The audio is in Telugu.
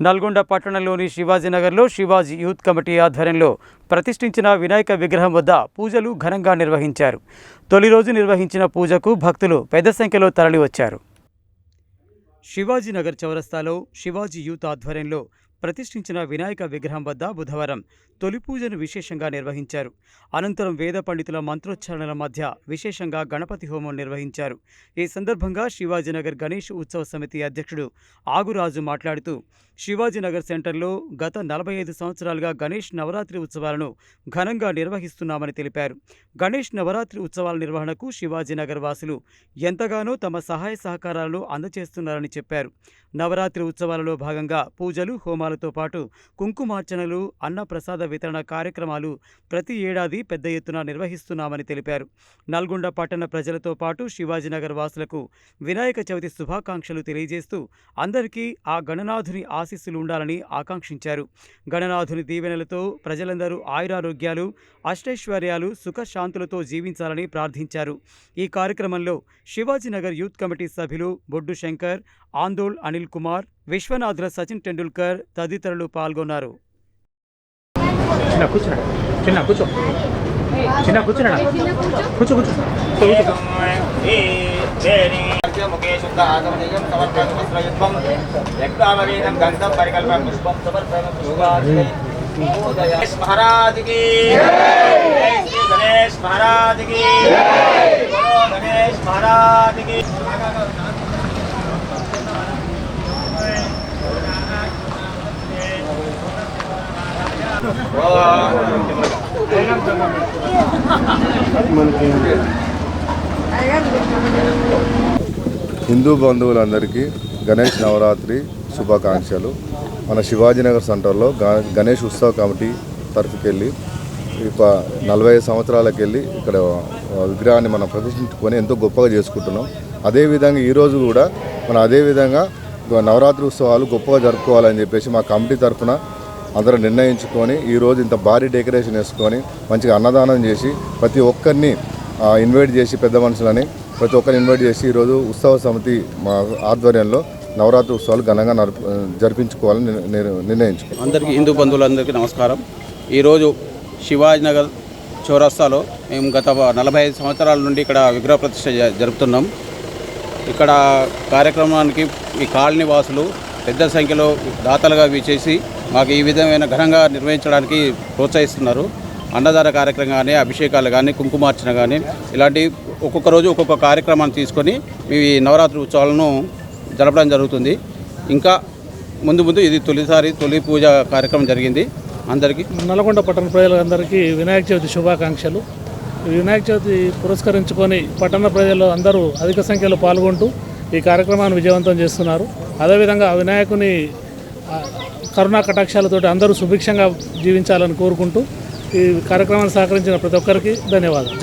నల్గొండ పట్టణంలోని శివాజీనగర్లో శివాజీ యూత్ కమిటీ ఆధ్వర్యంలో ప్రతిష్ఠించిన వినాయక విగ్రహం వద్ద పూజలు ఘనంగా నిర్వహించారు. తొలి రోజు నిర్వహించిన పూజకు భక్తులు పెద్ద సంఖ్యలో తరలివచ్చారు. శివాజీనగర్ చౌరస్తాలో శివాజీ యూత్ ఆధ్వర్యంలో ప్రతిష్ఠించిన వినాయక విగ్రహం వద్ద బుధవారం తొలి పూజను విశేషంగా నిర్వహించారు. అనంతరం వేద పండితుల మంత్రోచ్చారణల మధ్య విశేషంగా గణపతి హోమం నిర్వహించారు. ఈ సందర్భంగా శివాజీనగర్ గణేష్ ఉత్సవ సమితి అధ్యక్షుడు ఆగురాజు మాట్లాడుతూ శివాజీనగర్ సెంటర్లో గత నలభై ఐదు సంవత్సరాలుగా గణేష్ నవరాత్రి ఉత్సవాలను ఘనంగా నిర్వహిస్తున్నామని తెలిపారు. గణేష్ నవరాత్రి ఉత్సవాల నిర్వహణకు శివాజీనగర్ వాసులు ఎంతగానో తమ సహాయ సహకారాలను అందజేస్తున్నారని చెప్పారు. నవరాత్రి ఉత్సవాలలో భాగంగా పూజలు హోమాలతో పాటు కుంకుమార్చనలు అన్నప్రసాద వితరణ కార్యక్రమాలు ప్రతి ఏడాది పెద్ద ఎత్తున నిర్వహిస్తున్నామని తెలిపారు. నల్గొండ పట్టణ ప్రజలతో పాటు శివాజీనగర్ వాసులకు వినాయక చవితి శుభాకాంక్షలు తెలియజేస్తూ అందరికీ ఆ గణనాథుని ఆశీస్సులు ఉండాలని ఆకాంక్షించారు. గణనాథుని దీవెనలతో ప్రజలందరూ ఆయురారోగ్యాలు అష్టైశ్వర్యాలు సుఖశాంతులతో జీవించాలని ప్రార్థించారు. ఈ కార్యక్రమంలో శివాజీనగర్ యూత్ కమిటీ సభ్యులు బొడ్డు శంకర్ ఆందోళ్ అనిల్ కుమార్ విశ్వనాథుల సచిన్ టెండూల్కర్ తదితరులు పాల్గొన్నారు. చిన్న కూర్చున్నాడు చిన్న కూర్చో చిన్న కూర్చున్నాడు కూర్చో హిందూ బంధువులందరికీ గణేష్ నవరాత్రి శుభాకాంక్షలు. మన శివాజీనగర్ సెంటర్లో గ- గణేష్ ఉత్సవ కమిటీ తరఫుకెళ్ళి ఇక నలభై సంవత్సరాలకు వెళ్ళి ఇక్కడ విగ్రహాన్ని మనం ప్రతిష్ఠించుకొని ఎంతో గొప్పగా చేసుకుంటున్నాం. అదేవిధంగా ఈరోజు కూడా మనం అదేవిధంగా నవరాత్రి ఉత్సవాలు గొప్పగా జరుపుకోవాలని చెప్పేసి మా కమిటీ తరఫున అందరూ నిర్ణయించుకొని ఈరోజు ఇంత భారీ డెకరేషన్ వేసుకొని మంచిగా అన్నదానం చేసి ప్రతి ఒక్కరిని ఇన్వైట్ చేసి పెద్ద మనుషులని ప్రతి ఒక్కరిని ఇన్వైట్ చేసి ఈరోజు ఉత్సవ సమితి మా ఆధ్వర్యంలో నవరాత్రి ఉత్సవాలు ఘనంగా నడుపు జరిపించుకోవాలని నిర్ణయించుకో అందరికీ హిందూ బంధువులందరికీ నమస్కారం. ఈరోజు శివాజీనగర్ చౌరస్తాలో మేము గత నలభై ఐదు సంవత్సరాల నుండి ఇక్కడ విగ్రహ ప్రతిష్ట జరుపుతున్నాం. ఇక్కడ కార్యక్రమానికి ఈ కాలనీ వాసులు పెద్ద సంఖ్యలో దాతలుగా విచేసి మాకు ఈ విధమైన ఘనంగా నిర్వహించడానికి ప్రోత్సహిస్తున్నారు. అన్నదాన కార్యక్రమం కానీ అభిషేకాలు కానీ కుంకుమార్చన కానీ ఇలాంటి ఒక్కొక్క రోజు ఒక్కొక్క కార్యక్రమాన్ని తీసుకొని ఈ నవరాత్రి ఉత్సవాలను జరపడం జరుగుతుంది. ఇంకా ముందు ముందు ఇది తొలిసారి తొలి పూజ కార్యక్రమం జరిగింది. అందరికీ నల్గొండ పట్టణ ప్రజలందరికీ వినాయక చవితి శుభాకాంక్షలు. వినాయక చవితి పురస్కరించుకొని పట్టణ ప్రజలు అందరూ అధిక సంఖ్యలో పాల్గొంటూ ఈ కార్యక్రమాన్ని విజయవంతం చేస్తున్నారు. అదేవిధంగా వినాయకుని కరుణా కటాక్షాలతోటి అందరూ సుభిక్షంగా జీవించాలని కోరుకుంటూ ఈ కార్యక్రమాన్ని సహకరించిన ప్రతి ఒక్కరికి ధన్యవాదాలు.